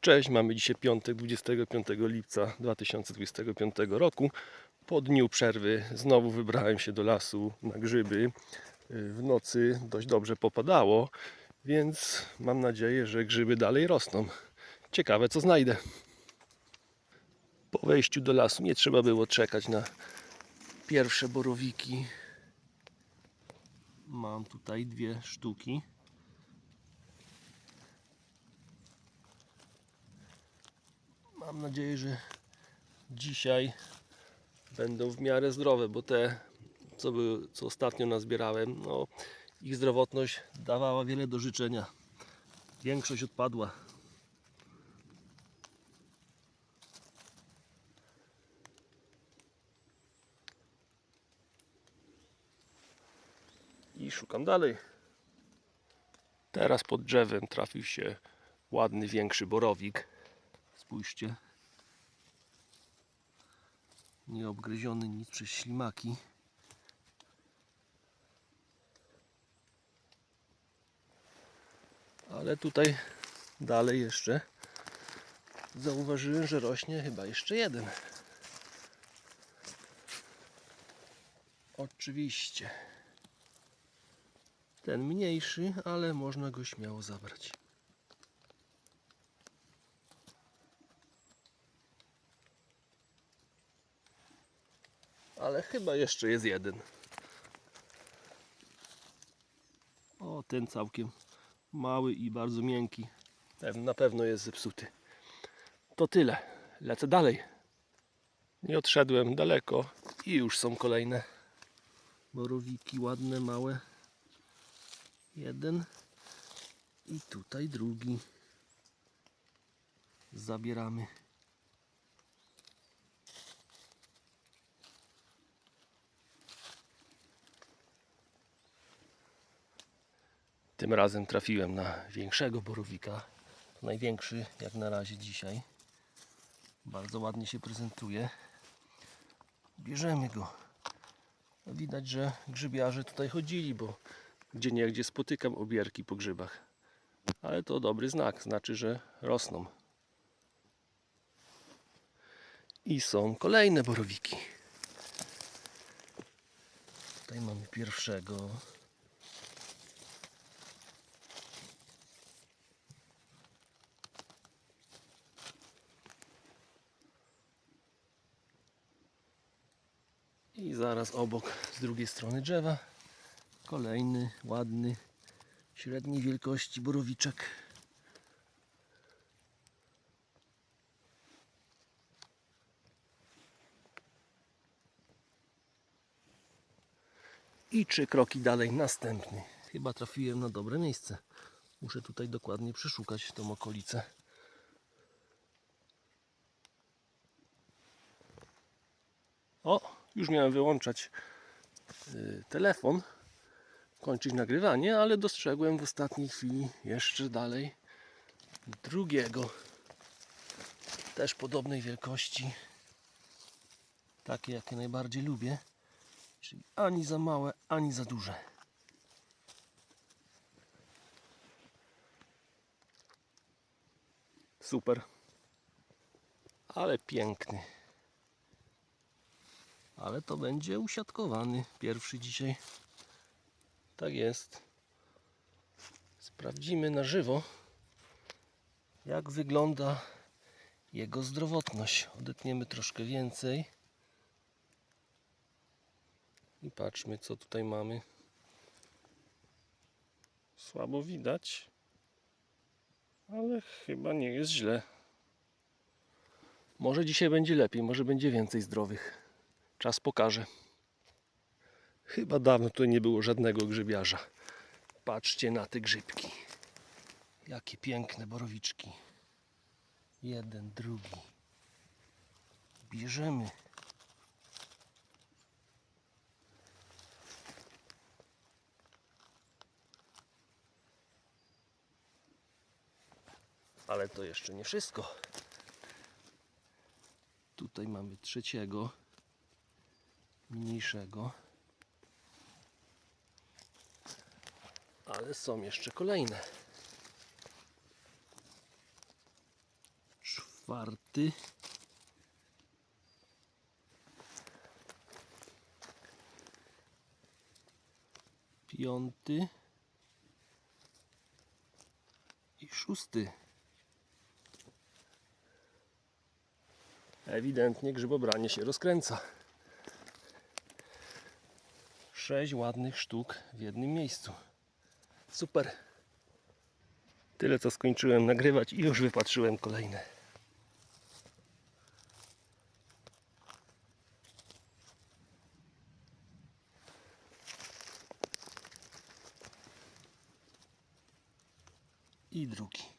Cześć, mamy dzisiaj piątek, 25 lipca 2025 roku. Po dniu przerwy znowu wybrałem się do lasu na grzyby. Yy, W nocy dość dobrze popadało, więc mam nadzieję, że grzyby dalej rosną. Ciekawe co znajdę. Po wejściu do lasu nie trzeba było czekać na pierwsze borowiki. Mam tutaj dwie sztuki. Mam nadzieję, że dzisiaj będą w miarę zdrowe, bo te, co, były, co ostatnio nazbierałem, no, ich zdrowotność dawała wiele do życzenia. Większość odpadła. I szukam dalej. Teraz pod drzewem trafił się ładny, większy borowik. Spójrzcie. Nie obgryziony nic przez ślimaki. Ale tutaj dalej jeszcze zauważyłem, że rośnie chyba jeszcze jeden. Oczywiście. Ten mniejszy, ale można go śmiało zabrać. Ale chyba jeszcze jest jeden. O, ten całkiem mały i bardzo miękki. Na pewno jest zepsuty. To tyle. Lecę dalej. Nie odszedłem daleko i już są kolejne borowiki ładne, małe. Jeden i tutaj drugi. Zabieramy. Tym razem trafiłem na większego borowika. Największy jak na razie dzisiaj. Bardzo ładnie się prezentuje. Bierzemy go. No Widać, że grzybiarze tutaj chodzili, bo gdzie niegdzie spotykam obierki po grzybach. Ale to dobry znak, znaczy, że rosną. I są kolejne borowiki. Tutaj mamy pierwszego. I zaraz obok, z drugiej strony drzewa, kolejny, ładny, średniej wielkości borowiczek. I trzy kroki dalej, następny. Chyba trafiłem na dobre miejsce. Muszę tutaj dokładnie przeszukać tą okolicę. O, już miałem wyłączać y, telefon, kończyć nagrywanie, ale dostrzegłem w ostatniej chwili jeszcze dalej drugiego. Też podobnej wielkości. Takie, jakie najbardziej lubię. Czyli ani za małe, ani za duże. Super. Ale piękny. Ale to będzie usiadkowany pierwszy dzisiaj. Tak jest. Sprawdzimy na żywo, jak wygląda jego zdrowotność. Odetniemy troszkę więcej. I patrzmy, co tutaj mamy. Słabo widać, ale chyba nie jest źle. Może dzisiaj będzie lepiej, może będzie więcej zdrowych. Czas pokaże. Chyba dawno tu nie było żadnego grzybiarza. Patrzcie na te grzybki. Jakie piękne borowiczki. Jeden, drugi. Bierzemy. Ale to jeszcze nie wszystko. Tutaj mamy trzeciego mniejszego. Ale są jeszcze kolejne. czwarty. Piąty. I szósty. Ewidentnie grzybobranie się rozkręca. Sześć ładnych sztuk w jednym miejscu. Super. Tyle co skończyłem nagrywać i już wypatrzyłem kolejne. I drugi.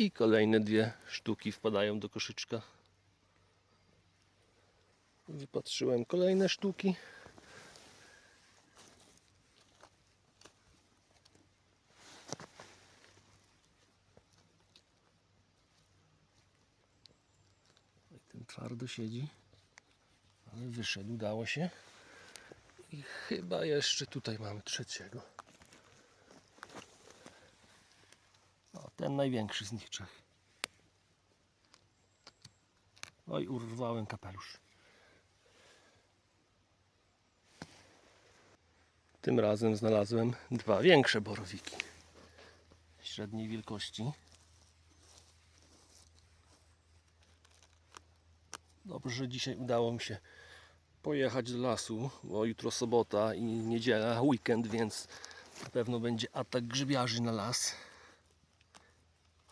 I kolejne dwie sztuki wpadają do koszyczka. Wypatrzyłem kolejne sztuki. Oj, Ten twardo siedzi, ale wyszedł, udało się. I chyba jeszcze tutaj mamy trzeciego. O, ten największy z nich trzech. Oj, urwałem kapelusz. Tym razem znalazłem dwa większe borowiki. Średniej wielkości. Dobrze, że dzisiaj udało mi się pojechać do lasu, bo jutro sobota i niedziela, weekend, więc na pewno będzie atak grzybiarzy na las.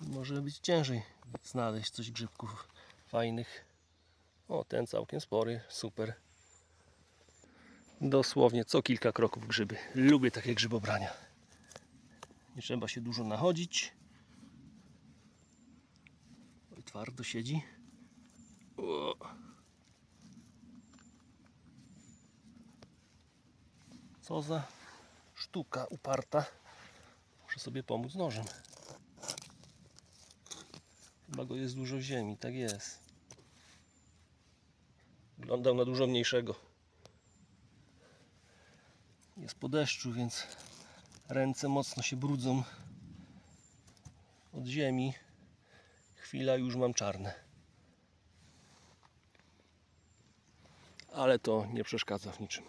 Może być ciężej znaleźć coś grzybków fajnych. O, ten całkiem spory, super. Dosłownie co kilka kroków grzyby. Lubię takie grzybobrania. Nie trzeba się dużo nachodzić. Oj, twardo siedzi. O. Co za sztuka uparta. Muszę sobie pomóc nożem. Chyba go jest dużo ziemi, tak jest. Wyglądał na dużo mniejszego. Jest po deszczu, więc ręce mocno się brudzą od ziemi. Chwila już mam czarne. Ale to nie przeszkadza w niczym.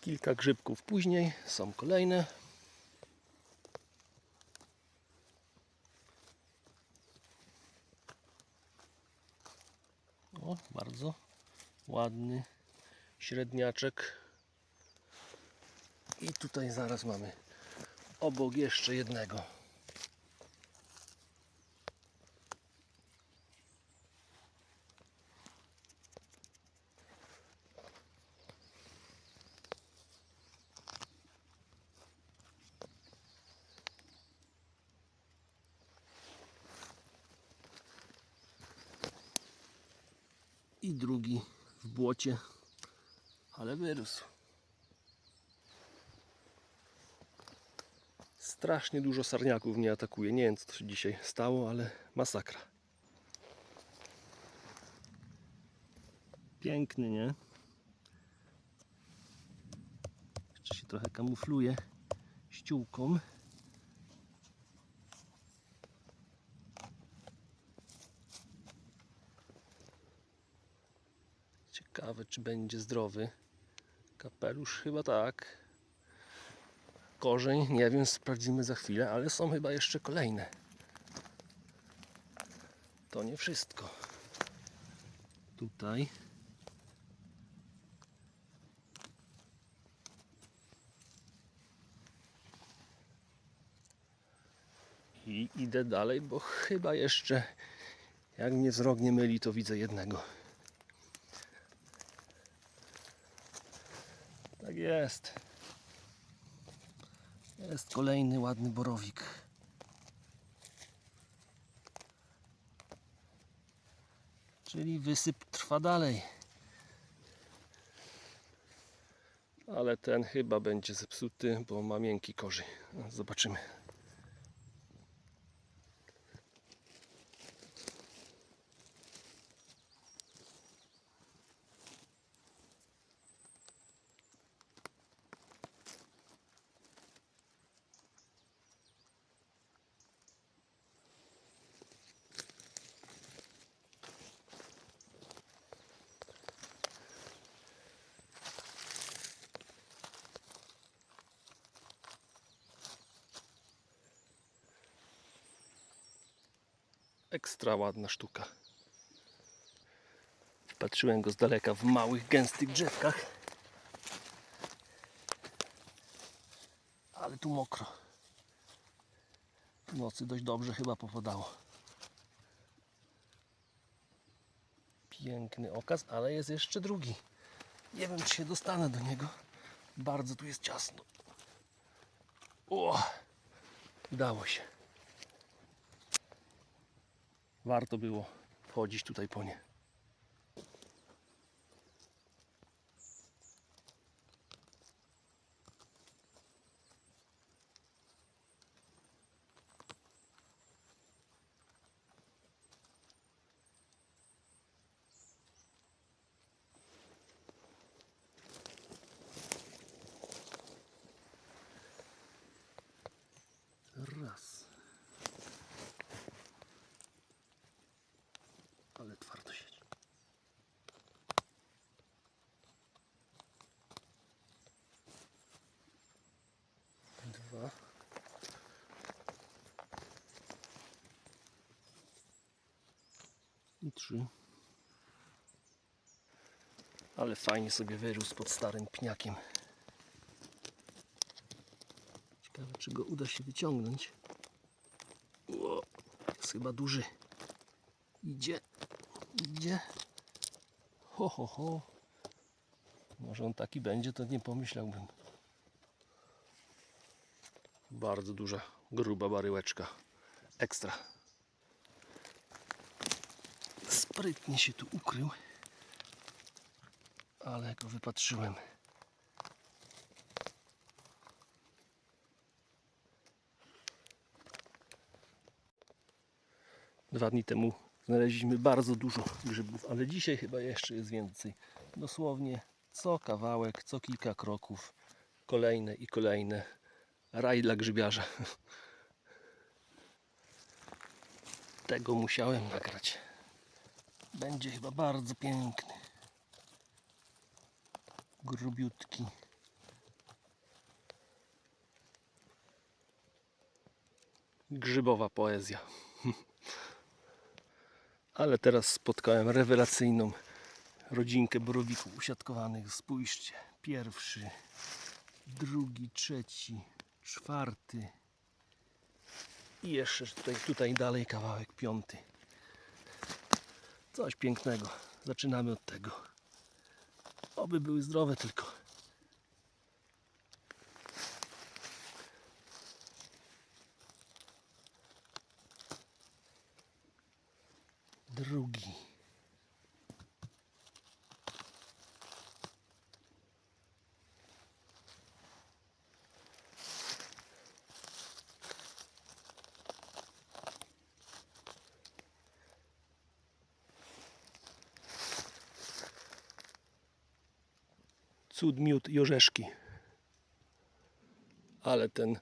Kilka grzybków później są kolejne. O, bardzo ładny średniaczek. I tutaj zaraz mamy obok jeszcze jednego. I drugi ale wyrósł. Strasznie dużo sarniaków mnie atakuje. Nie wiem co się dzisiaj stało, ale masakra. Piękny, nie? Jeszcze się trochę kamufluje ściółką. Ciekawe, czy będzie zdrowy. Kapelusz chyba tak. Korzeń, nie wiem, sprawdzimy za chwilę, ale są chyba jeszcze kolejne. To nie wszystko. Tutaj. I idę dalej, bo chyba jeszcze, jak mnie wzrok nie myli, to widzę jednego. Tak jest. Jest kolejny ładny borowik. Czyli wysyp trwa dalej. ale ten chyba będzie zepsuty, bo ma miękki korzy. Zobaczymy. Ekstra ładna sztuka. Patrzyłem go z daleka w małych, gęstych drzewkach. Ale tu mokro. W nocy dość dobrze chyba popadało. Piękny okaz, ale jest jeszcze drugi. Nie wiem, czy się dostanę do niego. Bardzo tu jest ciasno. O! Udało się. Warto było wchodzić tutaj po nie. Raz. Ale twardo siedzi. Dwa. Trzy. Ale fajnie sobie wyrósł pod starym pniakiem. Ciekawe, czy go uda się wyciągnąć. O, jest chyba duży. Idzie, idzie. Ho, ho, ho. Może on taki będzie, to nie pomyślałbym. Bardzo duża, gruba baryłeczka. Ekstra. Sprytnie się tu ukrył. Ale go wypatrzyłem. Dwa dni temu znaleźliśmy bardzo dużo grzybów, ale dzisiaj chyba jeszcze jest więcej. Dosłownie co kawałek, co kilka kroków, kolejne i kolejne. Raj dla grzybiarza. Tego musiałem nagrać. Będzie chyba bardzo piękny. Grubiutki. Grzybowa poezja. Ale teraz spotkałem rewelacyjną rodzinkę borowików usiadkowanych. Spójrzcie. Pierwszy, drugi, trzeci, czwarty. I jeszcze tutaj, tutaj dalej kawałek piąty. Coś pięknego. Zaczynamy od tego. Oby były zdrowe tylko. Drugi. Cud, miód i orzeszki. Ale ten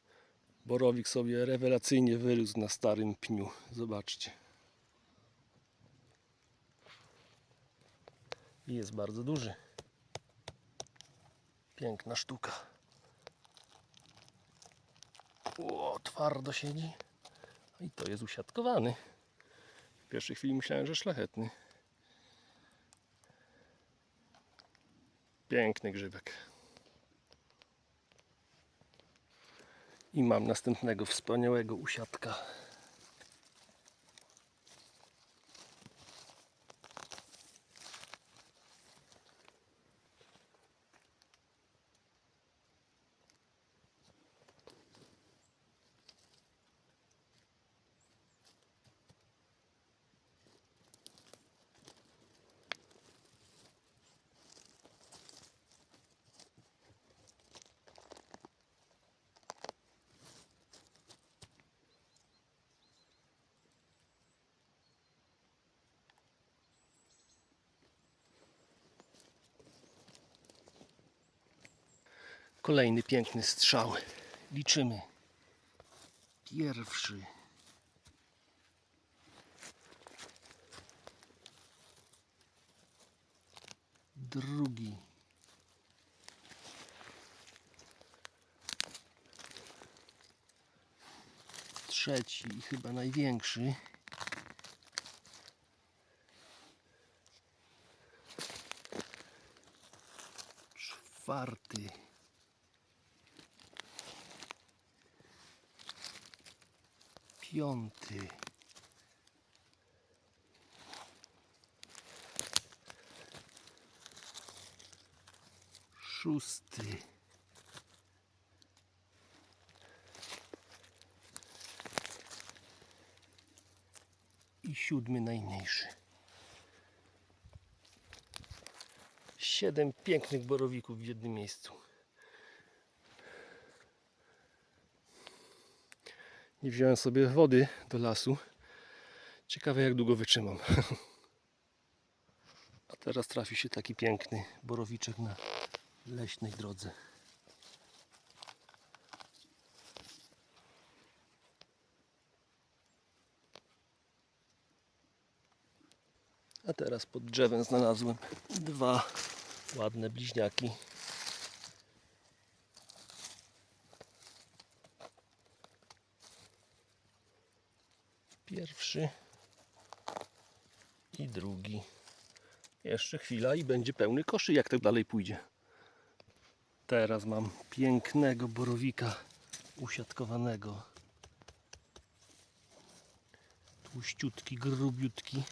borowik sobie rewelacyjnie wyrósł na starym pniu. Zobaczcie. I jest bardzo duży. Piękna sztuka. O, twardo siedzi. I to jest usiadkowany. W pierwszej chwili myślałem, że szlachetny. Piękny grzybek. I mam następnego wspaniałego usiadka. Kolejny piękny strzał. Liczymy. Pierwszy. Drugi. Trzeci chyba największy. Czwarty. Piąty. Szósty. I siódmy najmniejszy. Siedem pięknych borowików w jednym miejscu. Nie wziąłem sobie wody do lasu. Ciekawe jak długo wytrzymam. A teraz trafi się taki piękny borowiczek na leśnej drodze. A teraz pod drzewem znalazłem dwa ładne bliźniaki. Pierwszy i drugi. Jeszcze chwila i będzie pełny koszy, jak tak dalej pójdzie. Teraz mam pięknego borowika usiadkowanego. Tłuściutki, grubiutki.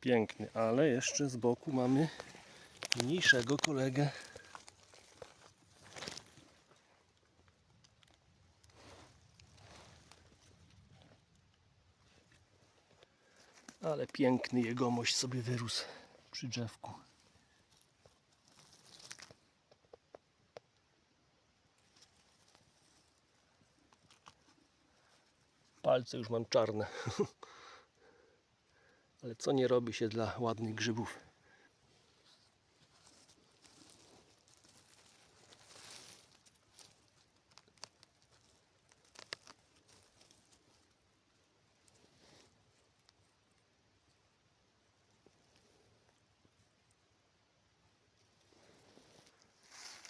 Piękny, ale jeszcze z boku mamy mniejszego kolegę. Ale piękny jegomość sobie wyrósł przy drzewku. Palce już mam czarne. Ale co nie robi się dla ładnych grzybów?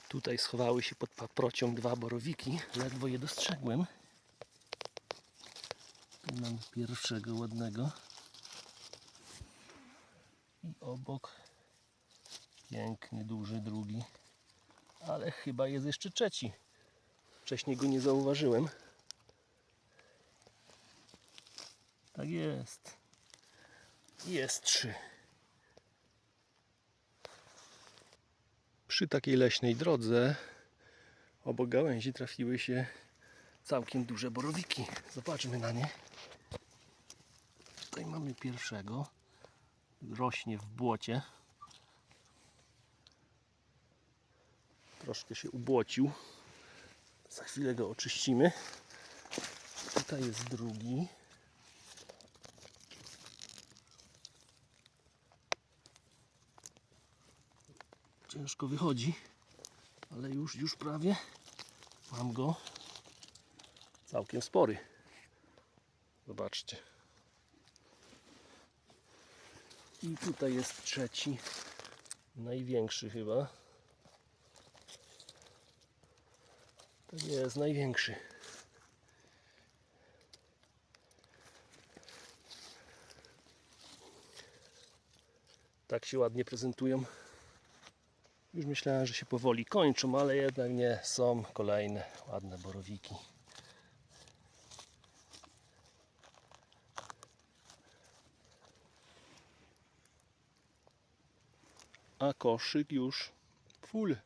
Tutaj schowały się pod paprocią dwa borowiki. Ledwo je dostrzegłem. Tu mam pierwszego ładnego. I obok piękny, duży drugi. Ale chyba jest jeszcze trzeci. Wcześniej go nie zauważyłem. Tak jest. Jest trzy. Przy takiej leśnej drodze obok gałęzi trafiły się całkiem duże borowiki. Zobaczmy na nie. Tutaj mamy pierwszego. Rośnie w błocie. Troszkę się ubłocił. Za chwilę go oczyścimy. Tutaj jest drugi. Ciężko wychodzi, ale już, już prawie mam go całkiem spory. Zobaczcie. I tutaj jest trzeci, największy chyba. Tak jest, największy. Tak się ładnie prezentują. Już myślałem, że się powoli kończą, ale jednak nie. Są kolejne ładne borowiki. A koszyk już full.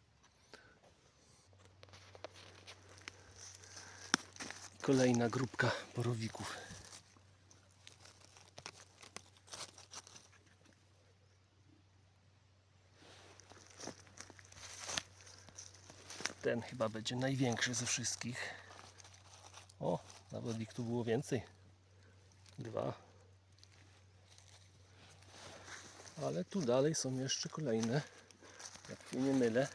Kolejna grupka borowików. Ten chyba będzie największy ze wszystkich. O, nawet ich tu było więcej. Dwa. Ale tu dalej są jeszcze kolejne, jak się nie mylę.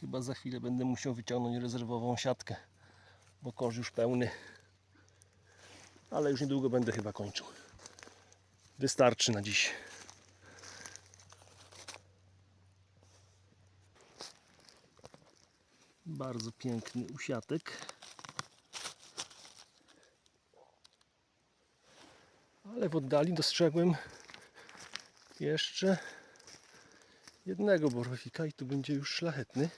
Chyba za chwilę będę musiał wyciągnąć rezerwową siatkę, bo kosz już pełny. Ale już niedługo będę chyba kończył. Wystarczy na dziś. Bardzo piękny usiatek. Ale w oddali dostrzegłem jeszcze jednego borowika i tu będzie już szlachetny.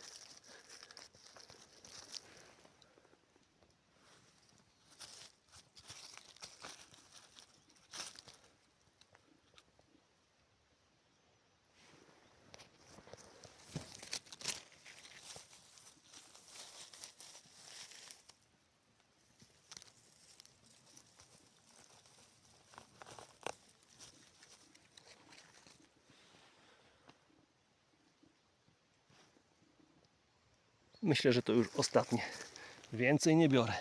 Myślę, że to już ostatnie. Więcej nie biorę.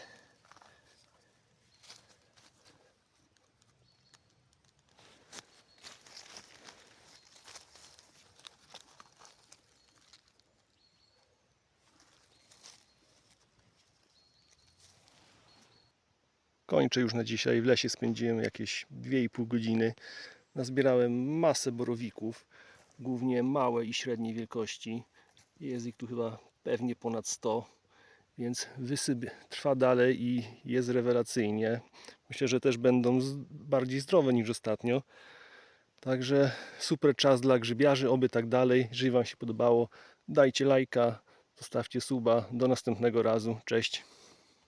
Kończę już na dzisiaj. W lesie spędziłem jakieś 2,5 godziny. Nazbierałem masę borowików, głównie małe i średniej wielkości. Jest ich tu chyba pewnie ponad 100, więc wysyp trwa dalej i jest rewelacyjnie. Myślę, że też będą bardziej zdrowe niż ostatnio. Także super czas dla grzybiarzy, oby tak dalej. Jeżeli Wam się podobało, dajcie lajka, zostawcie suba. Do następnego razu. Cześć.